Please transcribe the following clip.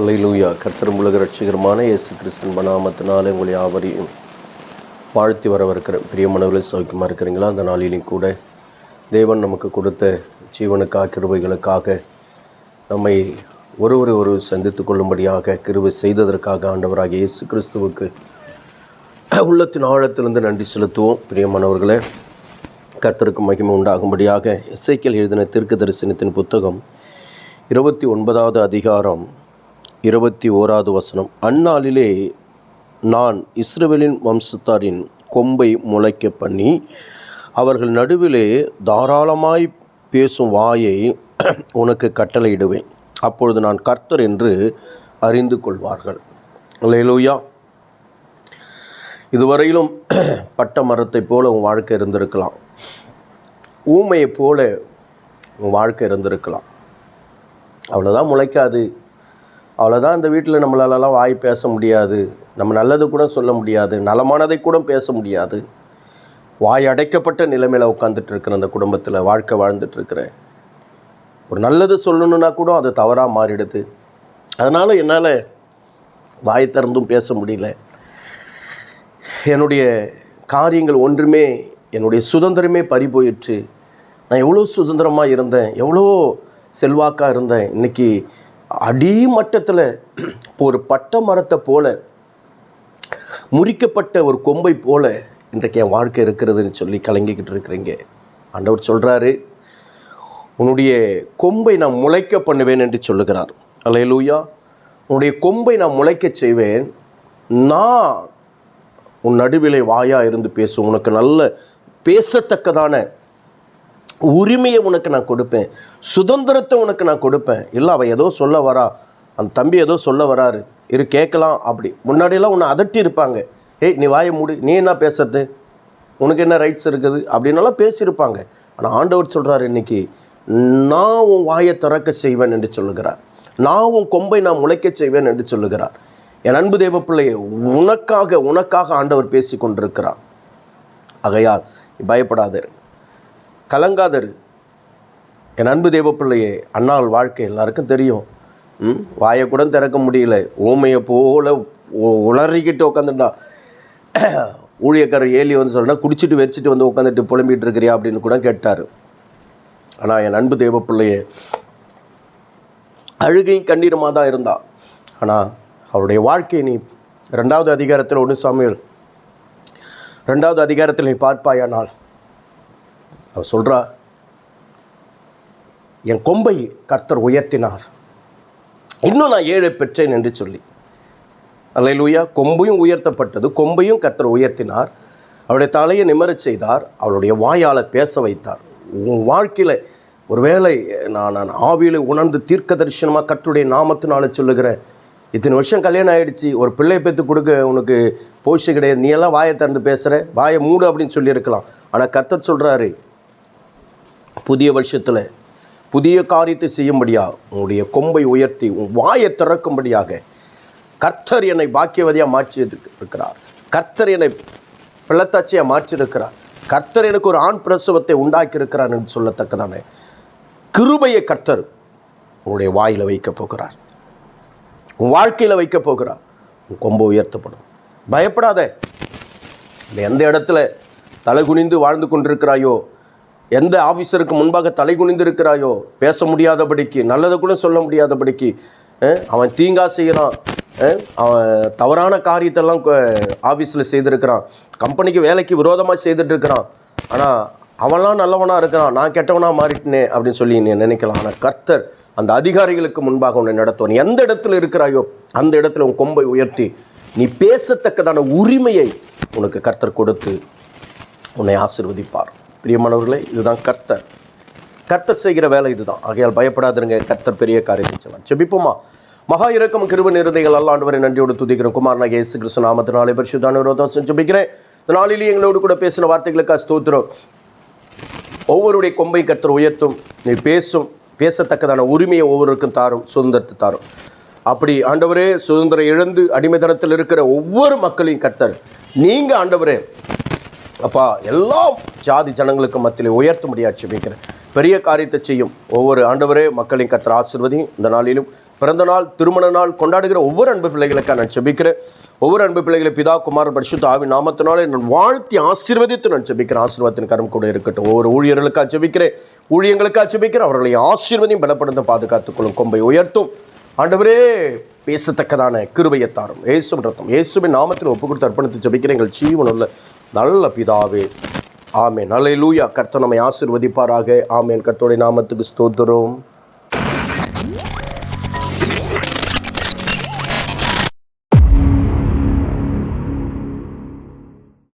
லூயா கர்த்தரும் உலக ரட்சிகரமான இயேசு கிறிஸ்தன் நாமத்தினாலே உங்களை யாவரையும் வாழ்த்தி வரவிருக்கிற பிரியமானவர்களை சௌக்கியமாக இருக்கிறீங்களா? அந்த நாளிலையும் கூட தேவன் நமக்கு கொடுத்த ஜீவனுக்காக கிருபைகளுக்காக நம்மை ஒருவரை ஒரு சந்தித்து கொள்ளும்படியாக கிருவை செய்ததற்காக ஆண்டவராக இயேசு கிறிஸ்துவுக்கு உள்ளத்தின் ஆழத்திலிருந்து நன்றி செலுத்துவோம். பிரியமானவர்களே கர்த்தருக்கு மகிமை உண்டாகும்படியாக இசைக்கல் எழுதின தீர்க்க தரிசனத்தின் புத்தகம் இருபத்தி ஒன்பதாவது அதிகாரம் இருபத்தி ஓராவது வசனம். அந்நாளிலே நான் இஸ்ரேலின் வம்சத்தாரின் கொம்பை முளைக்க பண்ணி அவர்கள் நடுவிலே தாராளமாய் பேசும் வாயை உனக்கு கட்டளையிடுவேன். அப்பொழுது நான் கர்த்தர் என்று அறிந்து கொள்வார்கள். லேலூயா இதுவரையிலும் பட்ட மரத்தைப் போல உன் வாழ்க்கை இருந்திருக்கலாம். ஊமையைப் போல உன் வாழ்க்கை இருந்திருக்கலாம். அவ்வளோதான் முளைக்காது. அவ்வளோதான் இந்த வீட்டில் நம்மளாலலாம் வாய் பேச முடியாது. நம்ம நல்லது கூட சொல்ல முடியாது. நலமானதை கூட பேச முடியாது. வாய் அடைக்கப்பட்ட நிலைமையில் உட்காந்துட்ருக்கிற அந்த குடும்பத்தில் வாழ்க்கை வாழ்ந்துட்டுருக்கிறேன் ஒரு நல்லது சொல்லணுன்னா கூட அது தவறாக மாறிடுது. அதனால் என்னால் வாய் திறந்தும் பேச முடியல. என்னுடைய காரியங்கள் ஒன்றுமே என்னுடைய சுதந்திரமே பறி போயிற்று. நான் எவ்வளோ சுதந்திரமாக இருந்தேன். எவ்வளோ செல்வாக்காக இருந்தேன். இன்றைக்கி அடிமட்டத்தில் ஒரு பட்டை மரத்தை போல முறிக்கப்பட்ட ஒரு கொம்பை போல இன்றைக்கு என் வாழ்க்கை இருக்கிறதுன்னு சொல்லி கலங்கிக்கிட்டு இருக்கிறீங்க. ஆண்டவர் சொல்கிறாரு உன்னுடைய கொம்பை நான் முளைக்க பண்ணுவேன் என்று சொல்லுகிறார். அல்லேலூயா. உன்னுடைய கொம்பை நான் முளைக்கச் செய்வேன். நான் உன் நடுவிலே வாயாக இருந்து பேசும் உனக்கு நல்ல பேசத்தக்கதான உரிமையை உனக்கு நான் கொடுப்பேன். சுதந்திரத்தை உனக்கு நான் கொடுப்பேன். இல்லை அவள் ஏதோ சொல்ல வரா. அந்த தம்பி ஏதோ சொல்ல வராரு. இரு கேட்கலாம் அப்படி. முன்னாடியெல்லாம் உன்னை அதட்டி இருப்பாங்க. ஏய் நீ வாயை மூடு. நீ என்ன பேசுறது? உனக்கு என்ன ரைட்ஸ் இருக்குது? அப்படின்னலாம் பேசியிருப்பாங்க. ஆனால் ஆண்டவர் சொல்கிறார் இன்னைக்கு நான் உன் வாயை திறக்க செய்வேன் என்று சொல்லுகிறார். நான் உன் கொம்பை நான் முளைக்க செய்வேன் என்று சொல்லுகிறார். என் அன்பு தேவ பிள்ளையை உனக்காக உனக்காக ஆண்டவர் பேசி கொண்டிருக்கிறார் ஆகையால் பயப்படாதே. கலங்காதரு. என் அன்பு தேவப்பிள்ளையே அண்ணாள் வாழ்க்கை எல்லாருக்கும் தெரியும். ம் வாயை கூட திறக்க முடியல. ஓமையை போல உளறிக்கிட்டு உட்காந்துட்டா ஊழியக்காரர் ஏலி வந்து சொல்றா குடிச்சிட்டு வெறிச்சிட்டு வந்து உட்காந்துட்டு புலம்பிட்டு இருக்கிறியா அப்படின்னு கூட கேட்டார். ஆனால் என் அன்பு தேவப்பிள்ளையே அழுகையும் கண்ணீரமாக தான் இருந்தா. ஆனால் அவருடைய வாழ்க்கை நீ ரெண்டாவது அதிகாரத்தில் ஒன்று சாமியல். ரெண்டாவது அதிகாரத்தில் நீ பார்ப்பாயானால் அவர் சொல்கிறா என் கொம்பை கர்த்தர் உயர்த்தினார். இன்னும் நான் ஏழை பெற்றேன் என்று சொல்லி. அல்லேலூயா கொம்பையும் உயர்த்தப்பட்டது. கொம்பையும் கர்த்தர் உயர்த்தினார். அவருடைய தலையை நிமரச் செய்தார். அவளுடைய வாயால் பேச வைத்தார். உன் வாழ்க்கையில் ஒருவேளை நான் நான் ஆவியில் உணர்ந்து தீர்க்க தரிசனமாக கர்த்தருடைய நாமத்தினால சொல்லுகிறேன் இத்தனை வருஷம் கல்யாணம் ஆகிடுச்சு ஒரு பிள்ளையை பெற்று கொடுக்க உனக்கு போஷி கிடையாது. நீ எல்லாம் வாயை திறந்து பேசுகிற வாயை மூடு அப்படின்னு சொல்லியிருக்கலாம். ஆனால் கர்த்தர் சொல்கிறாரு புதிய வருஷத்தில் புதிய காரியத்தை செய்யும்படியா உன்னுடைய கொம்பை உயர்த்தி உன் வாயை திறக்கும்படியாக கர்த்தர் என்னை பாக்கியவதியாக மாற்றி இருக்கிறார் கர்த்தர் என்னை பிள்ளத்தாச்சியாக மாற்றியிருக்கிறார். கர்த்தர் எனக்கு ஒரு ஆண் பிரசவத்தை உண்டாக்கியிருக்கிறார் என்று சொல்லத்தக்கதான கிருபையை கர்த்தர் உன்னுடைய வாயில் வைக்கப் போகிறார். உன் வாழ்க்கையில் வைக்கப் போகிறார். உன் கொம்பு உயர்த்தப்படும். பயப்படாத. எந்த இடத்துல தலை குனிந்து வாழ்ந்து கொண்டிருக்கிறாயோ எந்த ஆஃபீஸருக்கு முன்பாக தலை குனிந்து இருக்கிறாயோ பேச முடியாதபடிக்கு நல்லதை கூட சொல்ல முடியாதபடிக்கு அவன் தீங்கா செய்கிறான் அவன் தவறான காரியத்தெல்லாம் ஆஃபீஸில் செய்திருக்கிறான். கம்பெனிக்கு வேலைக்கு விரோதமாக செய்துட்டு இருக்கிறான் ஆனால் அவன்லாம் நல்லவனாக இருக்கிறான். நான் கெட்டவனாக மாறிட்டனே அப்படின்னு சொல்லி நீ நினைக்கலாம். ஆனால் கர்த்தர் அந்த அதிகாரிகளுக்கு முன்பாக உன்னை நடத்துவான் எந்த இடத்துல இருக்கிறாயோ அந்த இடத்துல உன் கொம்பை உயர்த்தி நீ பேசத்தக்கதான உரிமையை உனக்கு கர்த்தர் கொடுத்து உன்னை ஆசிர்வதிப்பார். பிரியமானவர்களே இதுதான் கர்த்தர். கர்த்தர் செய்கிற வேலை இதுதான். ஆகையால் பயப்படாதிருங்க கர்த்தர் பெரிய காரியத்தை செய்வார். செபிப்போமா மகா இறக்கம் கிருப நிறுதைகள் அல்லாண்டவரை நன்றியோடு துதிக்கிறோம். குமாரனாக இயேசு கிறிஸ்து நாமத்தினாலே பரிசுத்தான விரோதம் ஜெபிக்கிறேன். இந்த நாளிலேயே எங்களோடு கூட பேசின வார்த்தைகளுக்காக ஸ்தோத்திரம். ஒவ்வொருடைய கொம்பை கர்த்தர் உயர்த்தும் நீ பேசும் பேசத்தக்கதான உரிமையை ஒவ்வொருவருக்கும் தாரும் சுதந்திரத்தை தாரும். அப்படி ஆண்டவரே சுதந்திரம் இழந்து அடிமைத்தனத்தில் இருக்கிற ஒவ்வொரு மக்களையும் கர்த்தர் நீங்கள் ஆண்டவரே அப்பா எல்லா ஜாதி ஜனங்களுக்கு மத்தியில் உயர்த்த முடியாது ஜெபிக்கிறேன் பெரிய காரியத்தை செய்யும் ஒவ்வொரு ஆண்டவரே மக்களின் கத்திர ஆசிர்வதியும் இந்த நாளிலும். பிறந்த நாள் திருமண நாள் கொண்டாடுகிற ஒவ்வொரு அன்பு பிள்ளைகளுக்காக நான் செபிக்கிறேன். ஒவ்வொரு அன்பு பிள்ளைகளை பிதா குமார் பரிசுத்த ஆவி நாமத்தினாலே நான் வாழ்த்தி ஆசீர்வதித்து நான் செபிக்கிறேன். ஆசீர்வாதத்தின் கரம் கூட இருக்கட்டும். ஒவ்வொரு ஊழியர்களுக்காக செபிக்கிறேன். ஊழியங்களுக்காக செபிக்கிறேன். அவர்களை ஆசீர்வதியும் பலப்படுத்த பாதுகாத்துக்கொள்ளும் கொம்பை உயர்த்தும். ஆண்டவரே பேசத்தக்கதான கிருபையத்தாரும் தாரும். ரத்தம் இயேசுவின் நாமத்தில் ஒப்பு கொடுத்து அர்ப்பணித்து ஜெபிக்கிறேன் எங்கள் ஜீவனுள்ள நல்ல பிதாவே. ஆமேன். அல்லேலூயா கர்த்தர் நம்மை ஆசீர்வதிப்பாராக. ஆமேன். கர்த்தோடைய நாமத்துக்கு ஸ்தோத்திரம்.